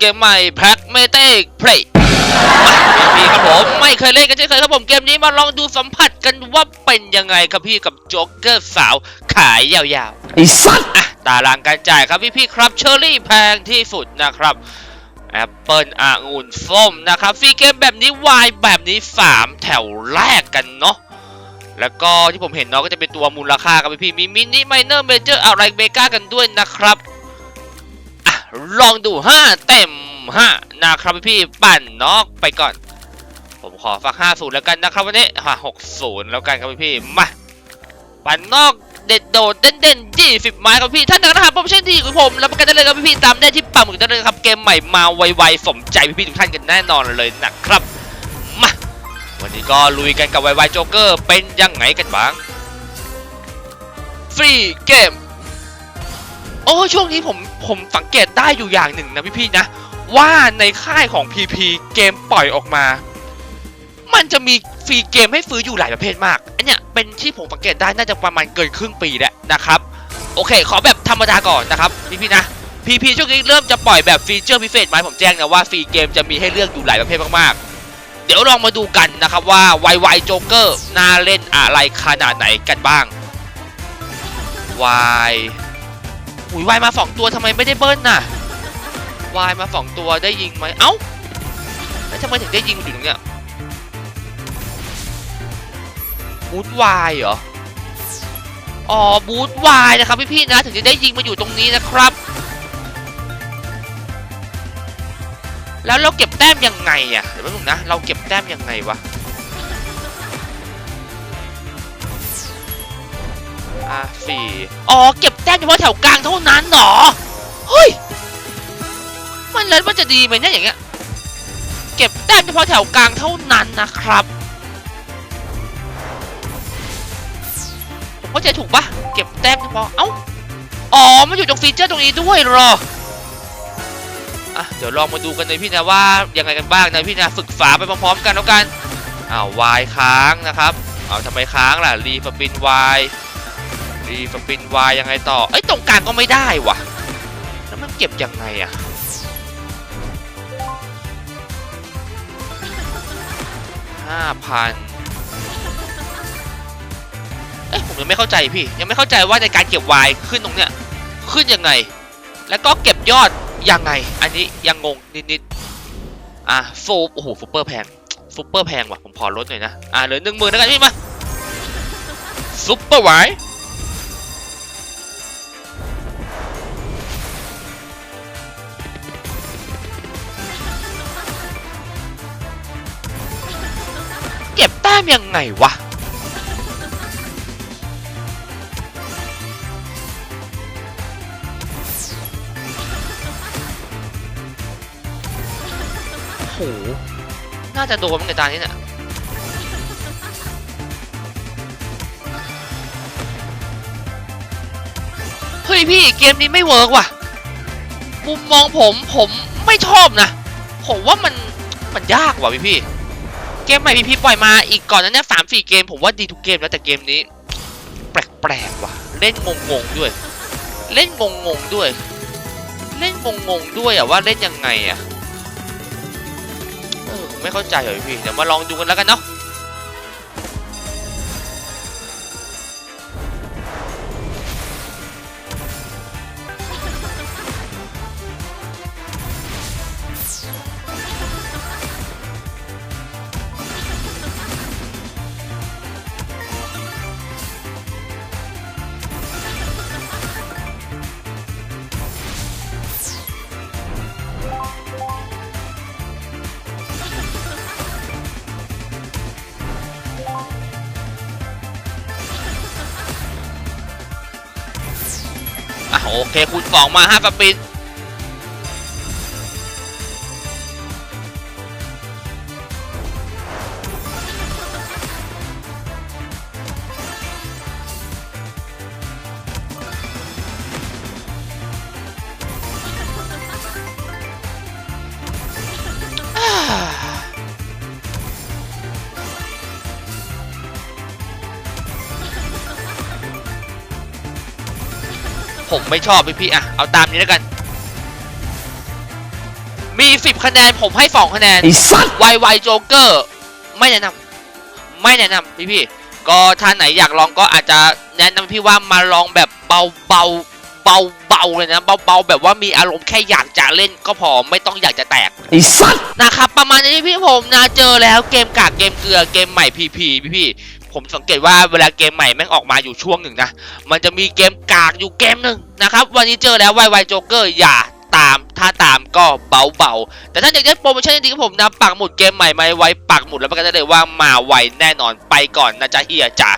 เกมใหม่แพ็กเมเตกเพลย์พี่ครับผมไม่เคยเล่นกันใช่เคยครับผมเกมนี้มาลองดูสัมผัสกันว่าเป็นยังไงครับพี่กับโจ๊กเกอร์สาวขายยาวๆไอ้สัตว์อะตารางการจ่ายครับพี่พี่ๆครับเชอร์รี่แพงที่สุดนะครับแอปเปิลองุ่นส้มนะครับฟรีเกมแบบนี้วายแบบนี้ 3 แถวแรกกันเนาะแล้วก็ที่ผมเห็นเนาะก็จะเป็นตัวมูลค่าครับพี่พี่ๆมีมินิไมเนอร์เมเจอร์อะไรเบก้ากันด้วยนะครับอะ ลองดู5เต็ม5นะครับพี่ปั่นนอกไปก่อน ผมขอฝาก50แล้วกันนะครับวันนี้อะ60แล้วกันครับพี่มาปั่นนอกเด็ดโดดเด่นเด่นยี่สิบไม้ครับพี่ท่านนะครับผมเช่นที่ของผมรับประกันได้เลยครับพี่ตามได้ที่ปั๊มหมึกได้เลยครับเกมใหม่มาไวๆสมใจพี่ๆทุกท่านกันแน่นอนเลยนะครับมาวันนี้ก็ลุยกันกับไวๆโจ๊กเกอร์เป็นยังไงกันบ้างฟรีเกม โอ้ช่วงนี้ผมผมสังเกตได้อยู่อย่างหนึ่งนะพี่ๆนะ ว่าในค่ายของ PP เกมปล่อยออกมา มันจะมีฟรีเกมให้ซื้ออยู่หลายประเภทมาก อันเนี้ยเป็นที่ผมสังเกตได้น่าจะประมาณเกินครึ่งปีแล้วนะครับ โอเค ขอแบบธรรมดาก่อนนะครับพี่พี่นะพีพีช่วงนี้เริ่มจะปล่อยแบบฟีเจอร์พิเศษมาให้ผมแจ้งนะว่าฟรีเกมจะมีให้เลือกอยู่หลายประเภทมากๆ เดี๋ยวลองมาดูกันนะครับว่าไวไวโจ๊กเกอร์น่าเล่นอะไรขนาดไหนกันบ้างวาย อุ้ยวายมาสองตัวทำไมไม่ได้เบิ้ลน่ะวายมาสองตัวได้ยิงไหมเอ้าแล้วทำไมถึงได้ยิงอยู่ตรงเนี้ยบูทวายเหรออ๋อบูทวายนะครับพี่ๆนะถึงจะได้ยิงมาอยู่ตรงนี้นะครับ แล้วเราเก็บแต้มยังไงอะเดี๋ยวแป๊บนึงนะเราเก็บแต้มยังไงวะอะสี่อ๋อเก็บ แต้มเฉพาะแถวกลางเท่านั้นเหรอ เฮ้ย มันเลยมันจะดีไหมเนี่ยอย่างเงี้ย เก็บแต้มเฉพาะแถวกลางเท่านั้นนะครับผมเข้าใจถูกปะเก็บแต้มเฉพาะ เอ้า อ๋อ มันอยู่ตรงฟีเจอร์ตรงนี้ด้วยหรออะเดี๋ยวลองมาดูกันเลยพี่นะว่ายังไงกันบ้างนะพี่นะฝึกฝาไปพร้อมๆกันแล้วกันอ้าววายค้างนะครับเอาทำไมค้างล่ะรีสปินวาย รีสปินวายยังไงต่อ เอ้ยตรงกลางก็ไม่ได้ว่ะแล้วมันเก็บยังไงอะห้าพันเอ้ยผมยังไม่เข้าใจพี่ ยังไม่เข้าใจว่าในการเก็บวายขึ้นตรงเนี้ยขึ้นยังไง แล้วก็เก็บยอดยังไง อันนี้ยังงงนิดๆอะฟูโอ้โหซูเปอร์แพงซูเปอร์แพงว่ะผมขอลดหน่อยนะ อะเหลือหนึ่งหมื่นแล้วกันพี่มาซูเปอร์ไว ก็บแต้มยังไงวะ โห น่าจะโดนมั้งในตานี้เนี่ยเฮ้ยพี่เกมนี้ไม่เวิร์กว่ะ มุมมองผมผมไม่ชอบนะ ผมว่ามันมันยากว่ะพี่พี่ กมใหม่พี่พี่ปล่อยมาอีกก่อนนั้นเนี่ยสามสี่เกม ผมว่าดีทุกเกมแล้วแต่เกมนี้ แปลกๆว่ะ เล่นงงๆด้วย เล่นงงๆด้วย เล่นงงๆด้วยอะว่าเล่นยังไงอะเออไม่เข้าใจเหรอพี่เดี๋ยวมาลองดูกันแล้วกันเนาะ โอเคคูณสองมาห้าสปิน ผมไม่ชอบพี่พี่ๆอะเอาตามนี้แล้วกันเมมี10คะแนนผมให้2คะแนนไอ้สัตว์ไวไวโจ๊กเกอร์ไม่แนะนำไม่แนะนำพี่พี่ๆก็ถ้าไหนอยากลองก็อาจจะแนะนำพี่ว่ามาลองแบบเบาเบาเบาเบาๆเลยนะเบาเบาๆแบบว่ามีอารมณ์แค่อยากจะเล่นก็พอไม่ต้องอยากจะแตกไอ้สัตว์นะครับประมาณนี้พี่ผมนะเจอแล้วเกมกากเกมเกลือเกมใหม่พีพีพี่พี่ๆ ผมสังเกตว่าเวลาเกมใหม่แม่งออกมาอยู่ช่วงหนึ่งนะ มันจะมีเกมกากอยู่เกมหนึ่งนะครับ วันนี้เจอแล้วไวไวโจ๊กเกอร์อย่าตามถ้าตามก็เบาๆ แต่ถ้าอยากได้โปรโมชั่นดีๆกับผมนะปักหมุดเกมใหม่มาไว้ปักหมุดแล้วประกันได้เลยว่ามาไวแน่นอนไปก่อนนะจ๊ะเฮียจ้ะ